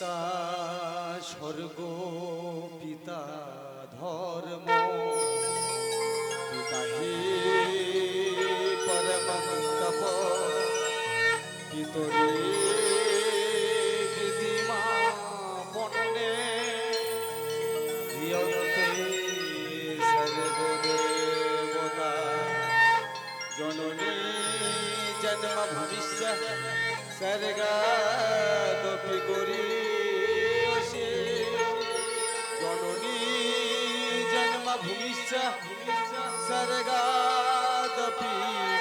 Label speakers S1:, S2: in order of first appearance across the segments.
S1: পিতা, স্বর্গ, পিতা, ধর্ম। পিতা হি পরমন্তপ, পিতরি কৃতিমা বন্যে ধিয়ন্তে সর্বদেবতা, জননী জন্ম ভবিষ্য সর্গাদপি জন্ম ভূমিষ্য সর্গাদপি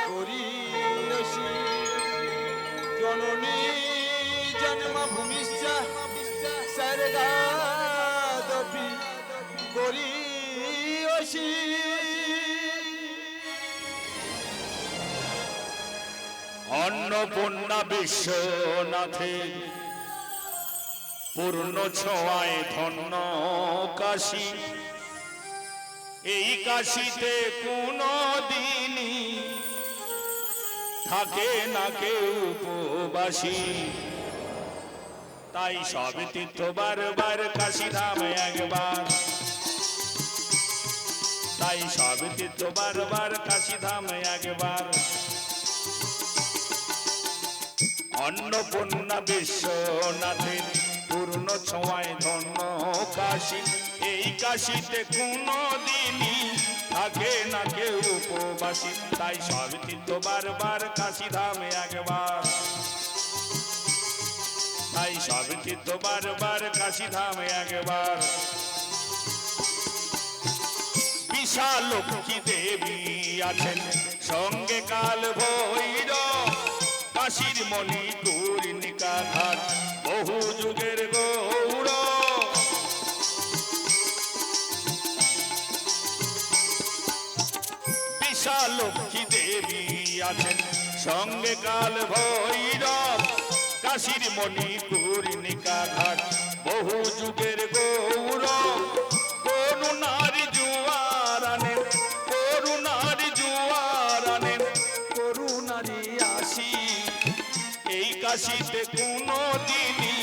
S1: গরীয়সি জননী জন্ম ভূমিষ্য সর্গাদপি গরীয়সি
S2: অন্নপূর্ণা বিশ্বনাথে পূর্ণ ছোঁয়ায় ধন্য কাশী। এই কাশিতে কোনো দিনই থাকে না কেউ উপবাসী। তাই সব তীর্থ বারবার কাশী ধাম একবার। তাই সব তীর্থ বারবার কাশী ধাম একবার। অন্নপূর্ণা বিশ্বনাথের পূর্ণ ছোঁয়ায় ধন্য কাশী এই কাশিতে কোনো দিনই থাকে না কেউ উপবাসী। তাই সব বারবার কাশী ধামে একবার। তাই সব বারবার কাশী ধামে একবার দেবী আছেন। সঙ্গে কাল ভৈরব, কাশীর মণি কূর্ণিকা ঘাট। বহু যুগের গৌর বিশাল লক্ষ্মী দেবী আছেন। সঙ্গে কাল ভৈরব, কাশীর মণি কূর্ণিকা ঘাট বহু যুগের গৌর করুণার জুয়ার আনেন করুণার জুয়ার আনেন করুণারি আসি এই কাশিতে কোনো দিনই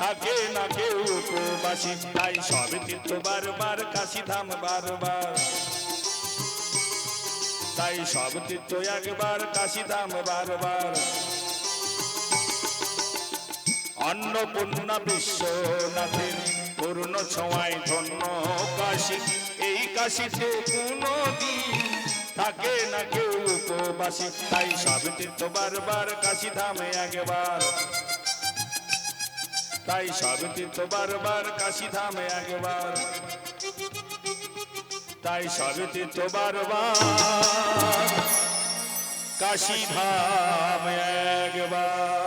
S2: থাকে না কেউ উপবাসী। তাই সব তীর্থ বারবার কাশি ধাম বারবার। তাই সব তীর্থ একবার কাশি ধাম বারবার। অন্নপূর্ণা বিশ্বনাথের পূর্ণ ছোঁয়ায় ধন্য কাশী। এই কাশিতে কোনো থাকে না কেউ উপবাসী। তাই সব তীর্থ বারবার কাশী ধামে একবার। তাই সব তীর্থ বারবার কাশী ধামে একবার। তাই সব তো বারবার কাশী ধাম একবার।